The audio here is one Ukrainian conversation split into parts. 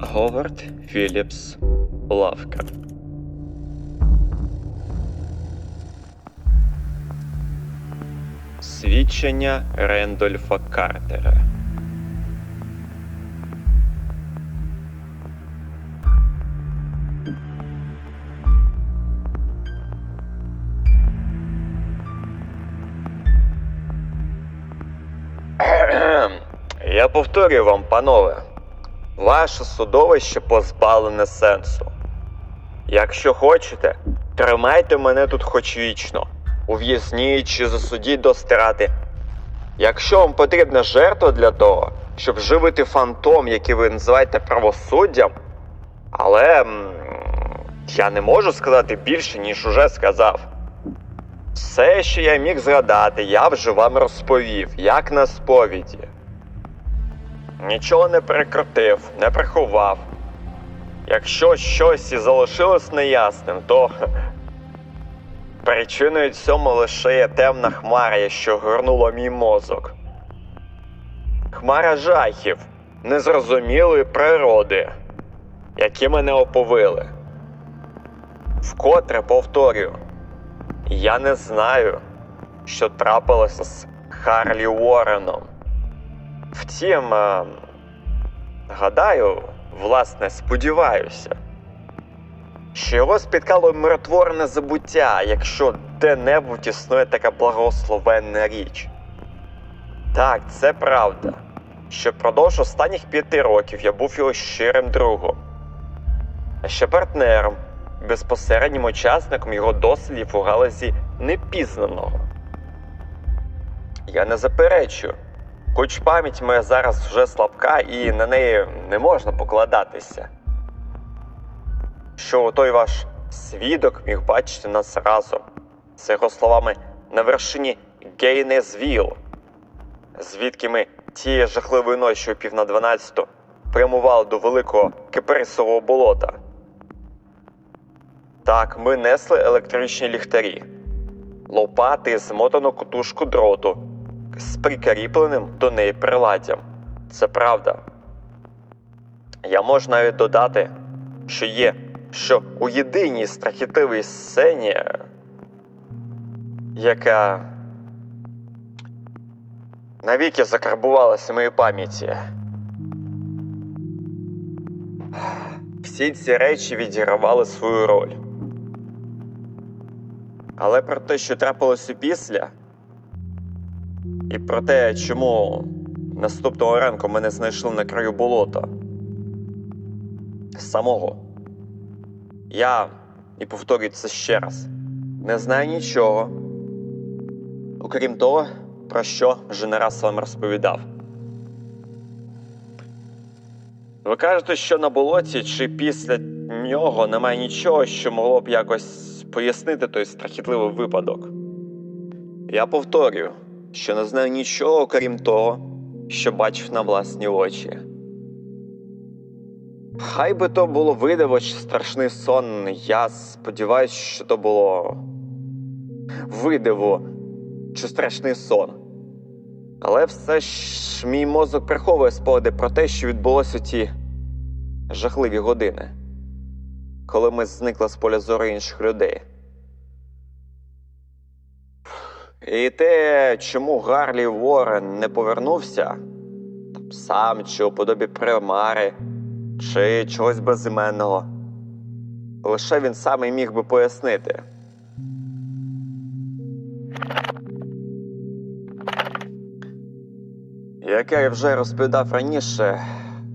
Говард Філіпс Лавка. Свідчення Рендольфа Картера. Я повторюю вам, панове, Ваше судовище позбавлене сенсу. Якщо хочете, тримайте мене тут хоч вічно, ув'язніть чи засудіть до страти. Якщо вам потрібна жертва для того, щоб живити фантом, який ви називаєте правосуддям, але я не можу сказати більше, ніж уже сказав. Все, що я міг згадати, я вже вам розповів, як на сповіді. Нічого не перекрутив, не приховав. Якщо щось і залишилось неясним, то причиною цьому лише є темна хмара, що горнула мій мозок. Хмара жахів, незрозумілої природи, які мене оповили. Вкотре повторюю, я не знаю, що трапилося з Харлі Уорреном. Втім, е, гадаю, власне, сподіваюся, що його спіткало миротворне забуття, якщо де-небудь існує така благословенна річ. Так, це правда, що впродовж останніх п'яти років я був його щирим другом, а ще партнером, безпосереднім учасником його дослідів у галузі непізнаного. Я не заперечую. Хоч пам'ять моя зараз вже слабка і на неї не можна покладатися. Що той ваш свідок міг бачити нас разом, з його словами, на вершині Гейнезвіл, звідки ми тієї жахливої ночі о пів на дванадцяту прямували до великого кипарисового болота. Так, ми несли електричні ліхтарі, лопати, змотану кутушку дроту з прикріпленим до неї приладдям. Це правда. Я можу навіть додати, що є, що у єдиній страхітливій сцені, яка навіки закарбувалася в моїй пам'яті. Всі ці речі відігравали свою роль. Але про те, що трапилося після, і про те, чому наступного ранку мене знайшли на краю болота. Самого. Я, і повторюю це ще раз, не знаю нічого, окрім того, про що вже не раз вам розповідав. Ви кажете, що на болоті чи після нього немає нічого, що могло б якось пояснити той страхітливий випадок. Я повторюю, що не знаю нічого, окрім того, що бачив на власні очі. Хай би то було видиво чи страшний сон, я сподіваюся, що то було видиво чи страшний сон. Але все ж мій мозок приховує спогади про те, що відбулося ті жахливі години, коли ми зникли з поля зору інших людей. І те, чому Гарлі Уоррен не повернувся сам чи у подобі примари, чи чогось безіменного, лише він сам і міг би пояснити. Як я вже розповідав раніше,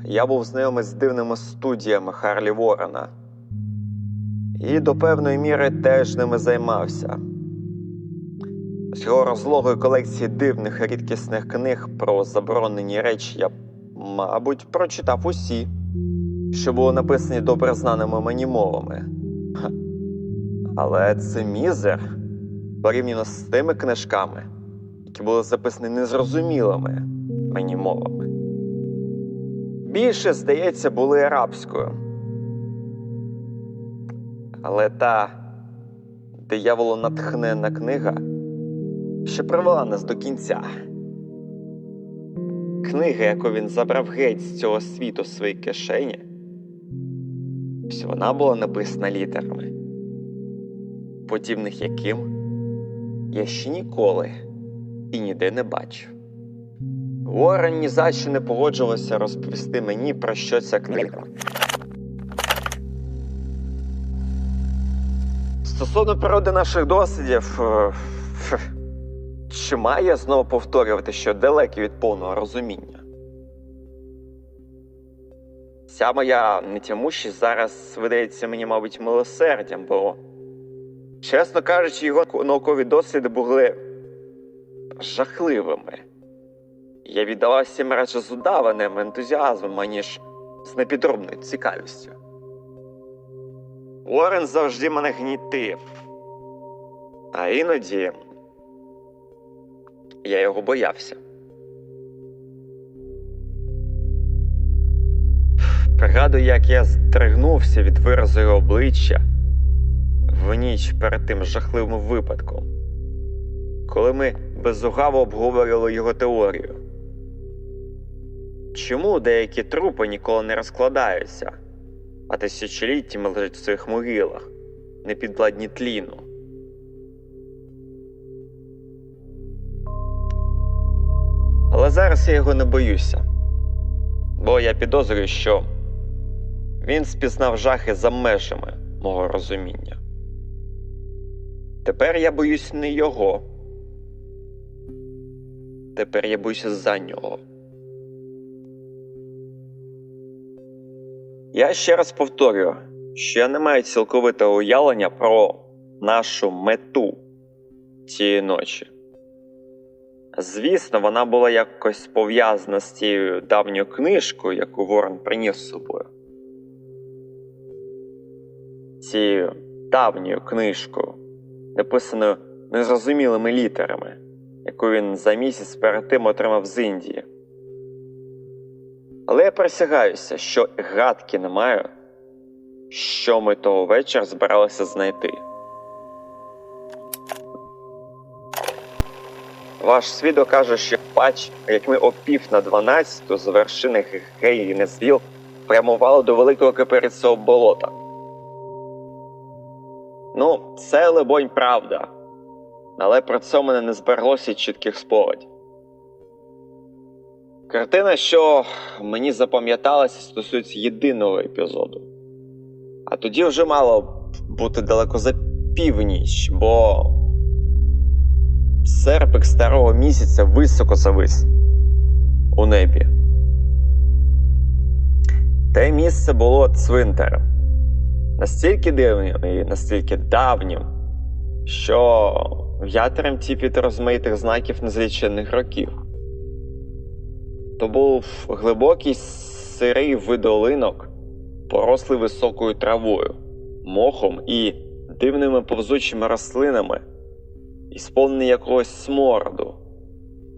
я був знайомий з дивними студіями Харлі Ворена. І до певної міри теж ними займався. З його розлогої колекції дивних рідкісних книг про заборонені речі я, мабуть, прочитав усі, що були написані добре знаними мені мовами. Але це мізер порівняно з тими книжками, які були записані незрозумілими мені мовами. Більше, здається, були арабською. Але та дияволонатхненна книга що привела нас до кінця. Книга, яку він забрав геть з цього світу в своїй кишені, вона була написана літерами, подібних яким я ще ніколи і ніде не бачив. Уоррен ні за що не погоджувався розповісти мені, про що ця книга. Стосовно природи наших дослідів, е, чи має знову повторювати, що далекий від повного розуміння? Ця моя нетямущість зараз видається мені, мабуть, милосердям, бо, чесно кажучи, його наукові досліди були жахливими. Я віддавався їм радше з удаваним ентузіазмом, аніж з непідробною цікавістю. Уоррен завжди мене гнітив, а іноді я його боявся. Пригадую, як я здригнувся від виразу його обличчя в ніч перед тим жахливим випадком, коли ми безугаво обговорювали його теорію. Чому деякі трупи ніколи не розкладаються, а тисячоліттями лежать в своїх могилах, не підвладні тліну? Але зараз я його не боюся, бо я підозрюю, що він спізнав жахи за межами мого розуміння. Тепер я боюсь не його. Тепер я боюся за нього. Я ще раз повторюю, що я не маю цілковитого уявлення про нашу мету цієї ночі. Звісно, вона була якось пов'язана з тією давньою книжкою, яку Ворон приніс з собою. Цією давньою книжкою, написаною незрозумілими літерами, яку він за місяць перед тим отримав з Індії. Але я присягаюся, що гадки не маю, що ми того вечора збиралися знайти. Ваш свідок каже, що пач, як ми о пів на дванадцяту з вершини Геї Незвіл прямували до великого каперицього болота. Ну, це, либонь, правда. Але про це у мене не збереглося чітких спогадів. Картина, що мені запам'яталася, стосується єдиного епізоду. А тоді вже мало бути далеко за північ, бо серпик старого місяця високо завис у небі. Те місце було цвинтарем. Настільки дивним і настільки давнім, що тремтів від розмаїтих знаків незлічених років. То був глибокий сирий видолинок, порослий високою травою, мохом і дивними повзучими рослинами, і сповнений якогось смороду,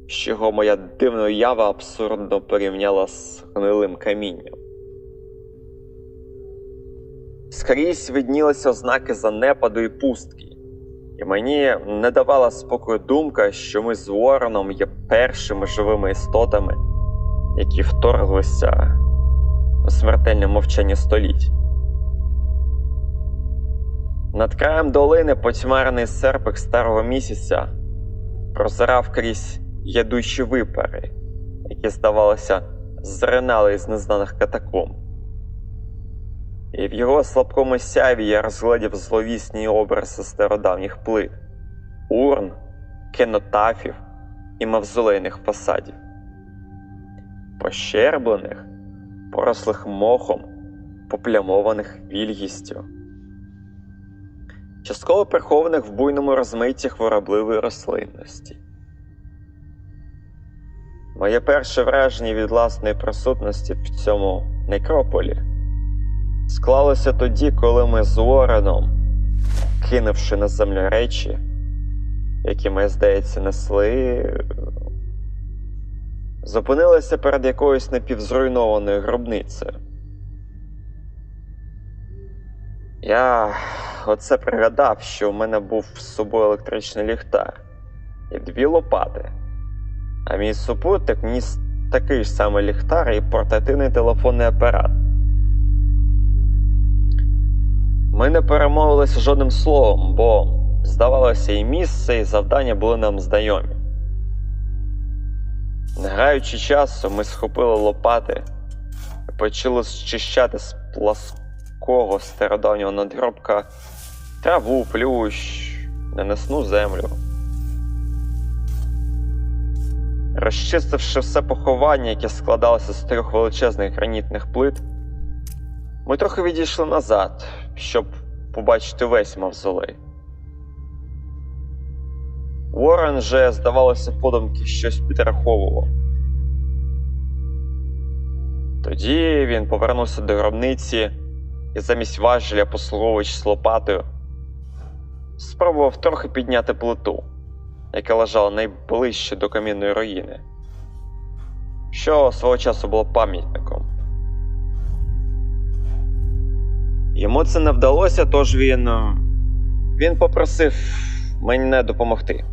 з чого моя дивна уява абсурдно порівняла з гнилим камінням. Скрізь виднілися ознаки занепаду і пустки, і мені не давала спокою думка, що ми з Вороном є першими живими істотами, які вторглися у смертельне мовчання століть. Над краєм долини потьмарений серпик старого місяця прозирав крізь ядучі випари, які, здавалося, зринали із незнаних катакомб. І в його слабкому сяві я розглядів зловісні образи стародавніх плит, урн, кенотафів і мавзолейних фасадів, пощерблених, порослих мохом, поплямованих вільгістю, частково прихованих в буйному розмитті хворобливої рослинності. Моє перше враження від власної присутності в цьому некрополі склалося тоді, коли ми з Уореном, кинувши на землю речі, які ми, здається, несли, зупинилися перед якоюсь напівзруйнованою гробницею. Я оце пригадав, що в мене був з собою електричний ліхтар і дві лопати. А мій супутник ніс такий ж самий ліхтар і портативний телефонний апарат. Ми не перемовилися жодним словом, бо, здавалося, і місце, і завдання були нам знайомі. Не граючи часу, ми схопили лопати і почали зчищати з плаского стародавнього надгробка траву, плющ, ненесну землю. Розчистивши все поховання, яке складалося з трьох величезних гранітних плит, ми трохи відійшли назад, щоб побачити весь мавзолей. Уоррен же, здавалося, подумки щось підраховував. Тоді він повернувся до гробниці і замість важеля послуговуючи з лопатою, спробував трохи підняти плиту, яка лежала найближче до камінної руїни, що свого часу було пам'ятником. Йому це не вдалося, тож він. е, Він попросив мене допомогти.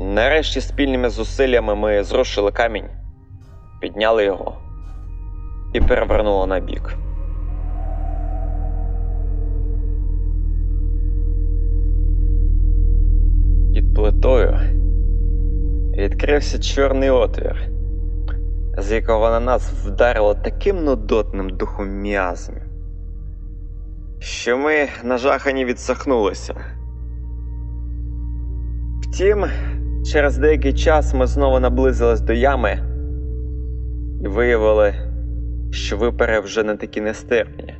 Нарешті спільними зусиллями ми зрушили камінь, підняли його і перевернули на бік. Плитою відкрився чорний отвір, з якого на нас вдарило таким нудотним духом м'язмів, що ми нажахані відсахнулися. Втім, через деякий час ми знову наблизились до ями і виявили, що випари вже не такі нестерпні.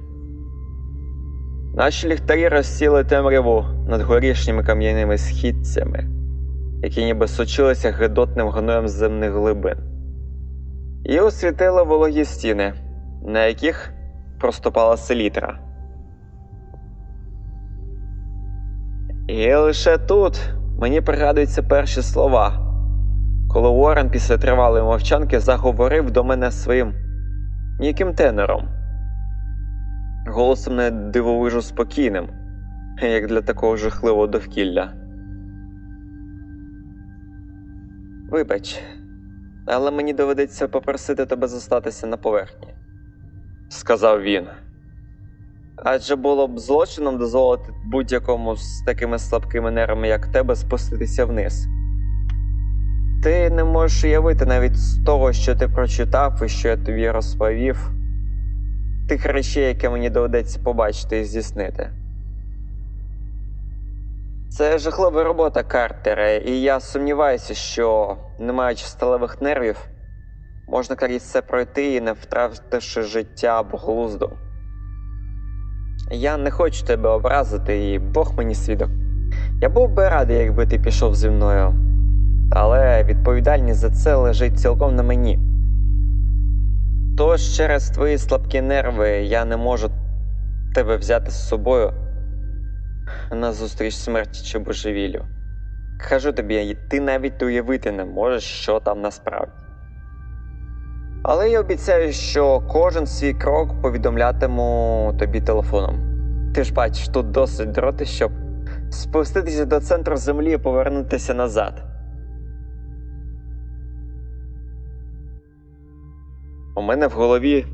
Наші ліхтарі розсіли темряву над горішніми кам'яними східцями, які ніби сочилися гидотним гноєм земних глибин, і освітили вологі стіни, на яких проступала селітра. І лише тут мені пригадуються перші слова, коли Уоррен після тривалої мовчанки заговорив до мене своїм м'яким тенором, голосом не дивовижу спокійним, як для такого жахливого довкілля. Вибач, але мені доведеться попросити тебе зостатися на поверхні, сказав він. Адже було б злочином дозволити будь-якому з такими слабкими нервами, як тебе, спуститися вниз. Ти не можеш уявити навіть з того, що ти прочитав і що я тобі розповів, тих речей, які мені доведеться побачити і здійснити. Це жахлива робота Картера, і я сумніваюся, що, не маючи сталевих нервів, можна крізь це пройти і не втративши життя або глузду. Я не хочу тебе образити, і Бог мені свідок. Я був би радий, якби ти пішов зі мною, але відповідальність за це лежить цілком на мені. Тож через твої слабкі нерви я не можу тебе взяти з собою на зустріч смерті чи божевіллю. Кажу тобі, ти навіть уявити не можеш, що там насправді. Але я обіцяю, що кожен свій крок повідомлятиму тобі телефоном. Ти ж бачиш, тут досить дроти, щоб спуститися до центру землі і повернутися назад. У мене в голові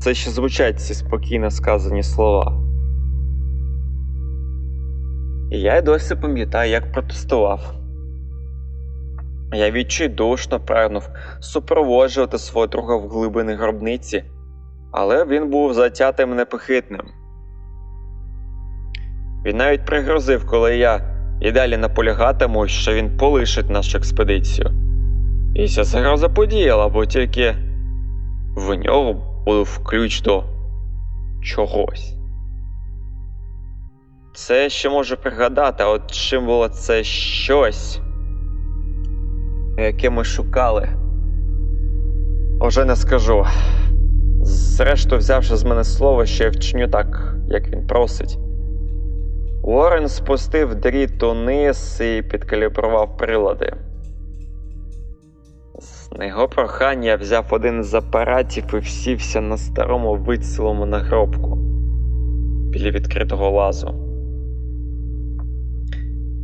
це ще звучать ці спокійно сказані слова. І я й досі пам'ятаю, як протестував. Я відчайдушно прагнув супроводжувати свого друга в глибини гробниці, але він був затятим непохитним. Він навіть пригрозив, коли я і далі наполягатиму, що він полишить нашу експедицію. І ця загроза подіяла, бо тільки в нього був ключ до чогось. Це ще можу пригадати, а от чим було це щось, яке ми шукали. Уже не скажу. Зрештою, взявши з мене слово, що я вчиню так, як він просить. Уоррен спустив дріт униз і підкалібрував прилади. З його прохання я взяв один з апаратів і всівся на старому вицілому нагробку біля відкритого лазу.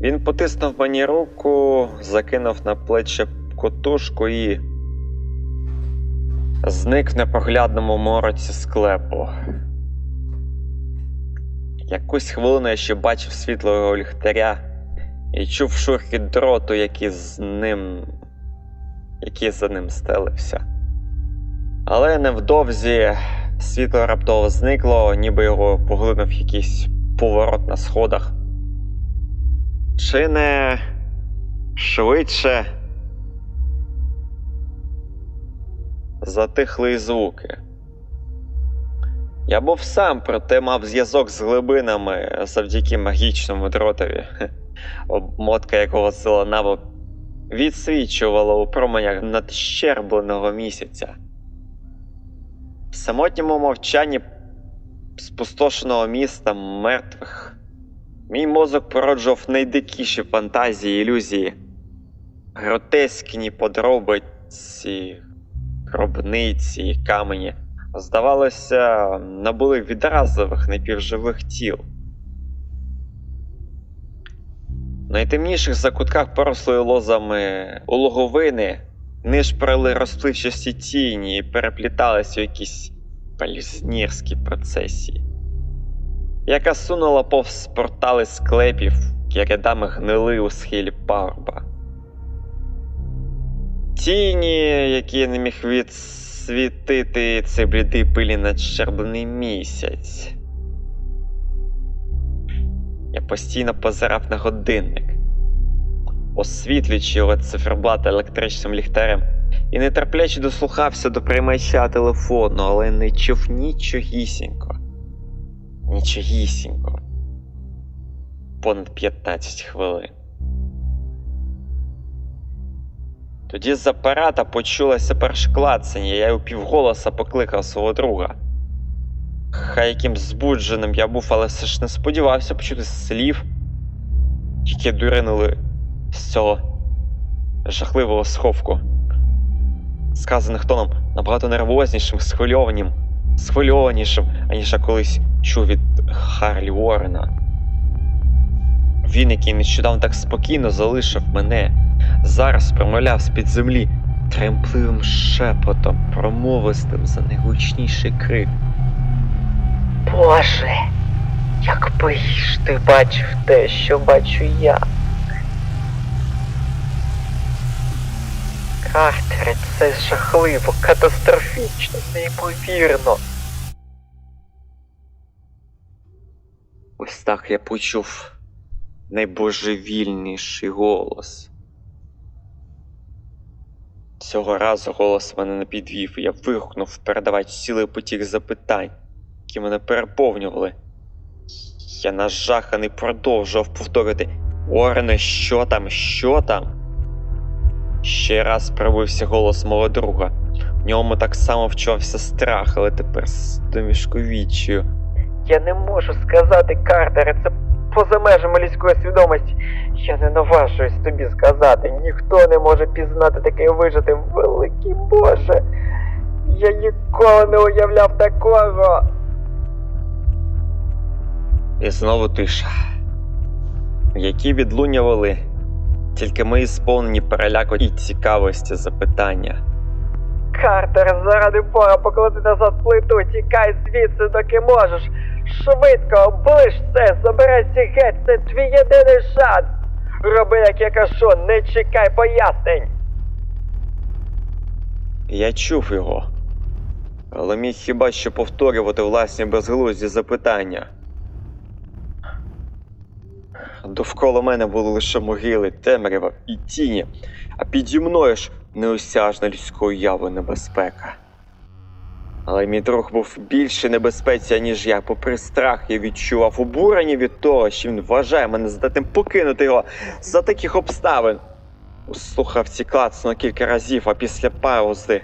Він потиснув мені руку, закинув на плече котушку і зник в непоглядному мороці склепу. Якусь хвилину я ще бачив світло його ліхтаря і чув шурхіт дроту, який з ним. Який за ним стелився. Але невдовзі світло раптово зникло, ніби його поглинув якийсь поворот на сходах. Чи не швидше затихли звуки. Я був сам, проте мав зв'язок з глибинами завдяки магічному дротові, обмотка якого зеленаво відсвічувала у променях надщербленого місяця. В самотньому мовчанні спустошеного міста мертвих мій мозок породжував найдикіші фантазії, ілюзії, гротескні подробиці, гробниці і камені здавалося, набули відразових напівживих тіл. Найтемніших закутках порослої лозами у логовини нишприли розпливчасті тіні і перепліталися у якісь палізнірські процесії. Яка сунула повз портали склепів, які рядами гнили у схилі пагорба. Тіні, які не міг відсвітити цей блідий пилі надщерблений місяць. Я постійно позирав на годинник, освітлюючи його циферблат електричним ліхтарем, і нетерпляче дослухався до приймача телефону, але не чув нічогісінько. Нічогісінько. Понад 15 хвилин. Тоді з апарата почулося перше клацання, я упівголоса покликав свого друга. Хай яким збудженим я був, але все ж не сподівався почути слів, які дуринули з цього жахливого сховку, сказаних тоном набагато нервознішим, схвильованим, схвильованішим, аніж я колись чув від Харлі Уоррена. Він, який нещодавно так спокійно залишив мене, зараз промовляв з-під землі тремпливим шепотом, промовистим за найгучніший крик. Боже, якби ж ти бачив те, що бачу я. Картере, це жахливо, катастрофічно, неймовірно. Ось так я почув найбожевільніший голос. Цього разу голос мене не підвів, і я вигукнув передавати цілий потік запитань, які мене переповнювали. Я нажаханий продовжував повторити Орене, що там, що там? Ще раз пробився голос мого друга. В ньому так само вчувався страх, але тепер з домішковіччю. Я не можу сказати, Картере, це поза межами людської свідомості. Я не наважуюсь тобі сказати. Ніхто не може пізнати таке вижити. Великий Боже. Я ніколи не уявляв такого. І знову тиша, які відлунювали тільки мої сповнені переляку і цікавості запитання. Картер, заради Бога, поклади назад плиту, тікай звідси, доки можеш. Швидко, оближ це, забирайся геть, це твій єдиний шанс. Роби, як я кажу, не чекай пояснень. Я чув його, але міг хіба що повторювати власні безглузді запитання. Довкола мене були лише могили, темрява і тіні, а піді мною ж неосяжна людської яви небезпека. Але мій друг був більше небезпеці, ніж я. Попри страх, я відчував обурення від того, що він вважає мене здатним покинути його за таких обставин. У слухавці клацнуло кілька разів, а після паузи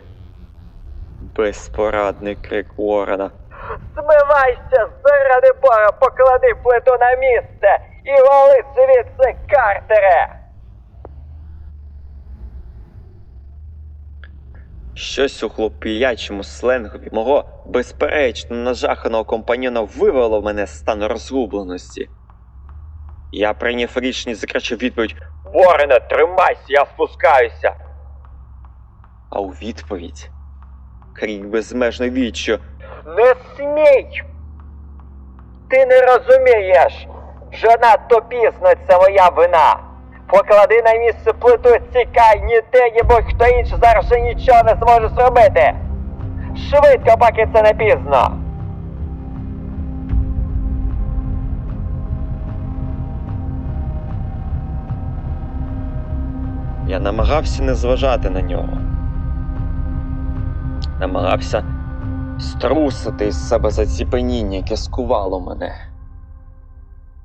безпорадний крик Уоррена. Змивайся, заради Бога, поклади плиту на місце і вали звідси, Картере. Щось у хлоп'ячому сленгові мого безперечно нажаханого компаньона вивело мене з стану розгубленості. Я прийняв рішення закричав відповідь Ворене, тримайся, я спускаюся. А у відповідь крик безмежно відчу. Не смій! Ти не розумієш. Надто пізно це моя вина. Поклади на місце плиту, тікай, ні ти, ні будь-хто інший зараз вже нічого не зможе зробити. Швидко, поки це не пізно. Я намагався не зважати на нього. Намагався струсити із себе заціпеніння, яке скувало мене.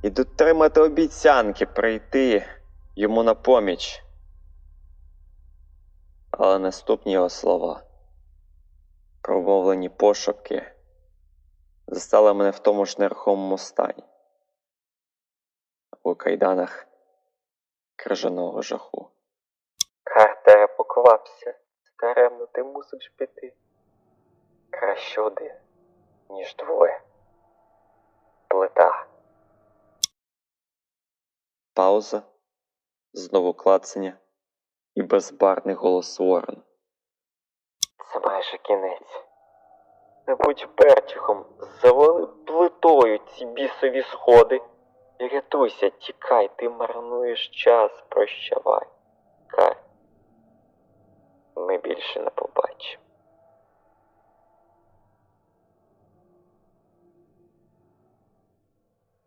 І дотримати обіцянки прийти йому на поміч. Але наступні його слова, промовлені пошепки, застали мене в тому ж нерухомому стані, у кайданах крижаного жаху. Картере, поквапся. Даремно ти мусиш піти. Краще один, ніж двоє. Плита. Пауза, знову клацання і безбарний голос Уоррена. Це майже кінець. Не будь пертіхом, завали плитою ці бісові сходи. Рятуйся, тікай, ти марнуєш час, прощавай. Кай. Ми більше не побачимо.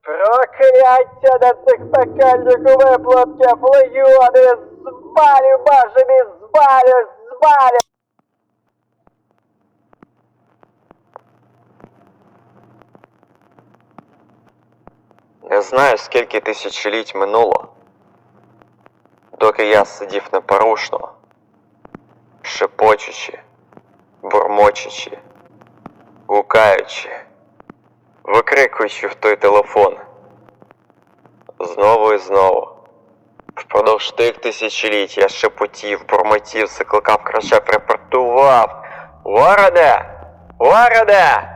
Прокляття на цих пекельних виплатків, легіони, звалю, боже мій, звалю, звалю! Не знаю, скільки тисячоліть минуло, доки я сидів непорушно, шепочучи, бурмочучи, гукаючи, викрикуючи в той телефон. Знову і знову. Впродовж тих тисячоліть я шепотів, бурмотів, закликав, краще препартував. Вороне! Вороне!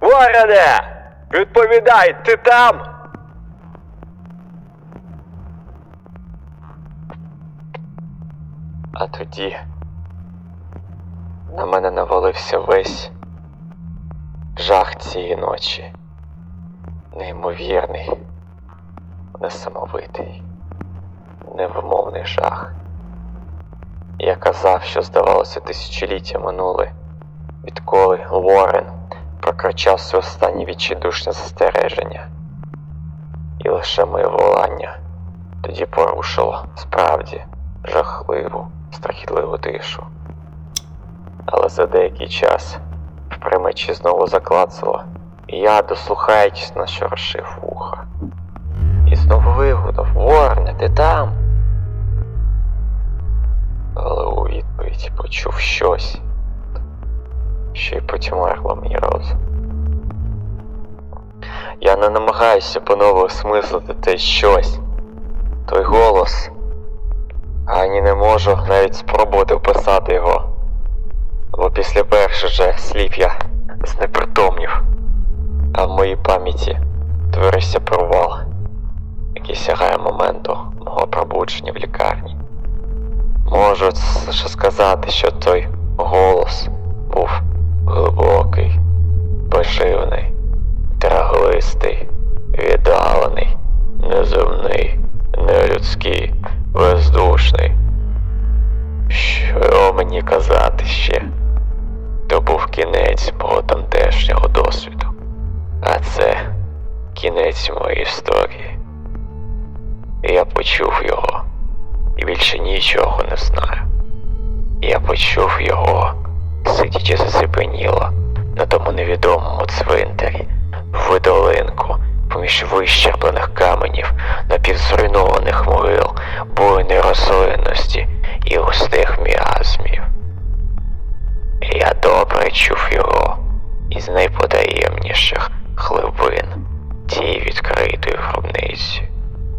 Вороне! Відповідай, ти там! А тоді на мене навалився весь жах цієї ночі. Неймовірний, несамовитий, невимовний жах. Я казав, що здавалося тисячоліття минули, відколи Лорен прокричав своє останнє відчайдушне застереження. І лише моє волання тоді порушило справді жахливу, страхітливу тишу. Але за деякий час в примечі знову заклацало, і я, дослухаючись на що розшив вуха. І знову вигукнув Ворне, ти там? Але у відповідь почув щось, що й потьмарило мені розум. Я не намагаюся по-нову осмислити те щось, той голос, ані не можу навіть спробувати описати його. Бо після перших же слів я знепритомнів, а в моїй пам'яті творився провал, який сягає моменту мого пробудження в лікарні. Можу лише сказати, що той голос був глибокий, поживний, траглистий, віддалений, неземний, нелюдський, бездушний. Що мені казати ще? Кінець мого тамтешнього досвіду. А це кінець моєї історії. Я почув його і більше нічого не знаю. Я почув його, сидячи зацепеніло на тому невідомому цвинтарі, в видолинку, поміж вищерблених каменів, напівзруйнованих могил, буйної рослинності і густих міазмів. Я добре чув його із найпотаємніших хлибин тієї відкритої гробниці,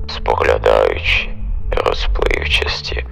споглядаючи розпливчасті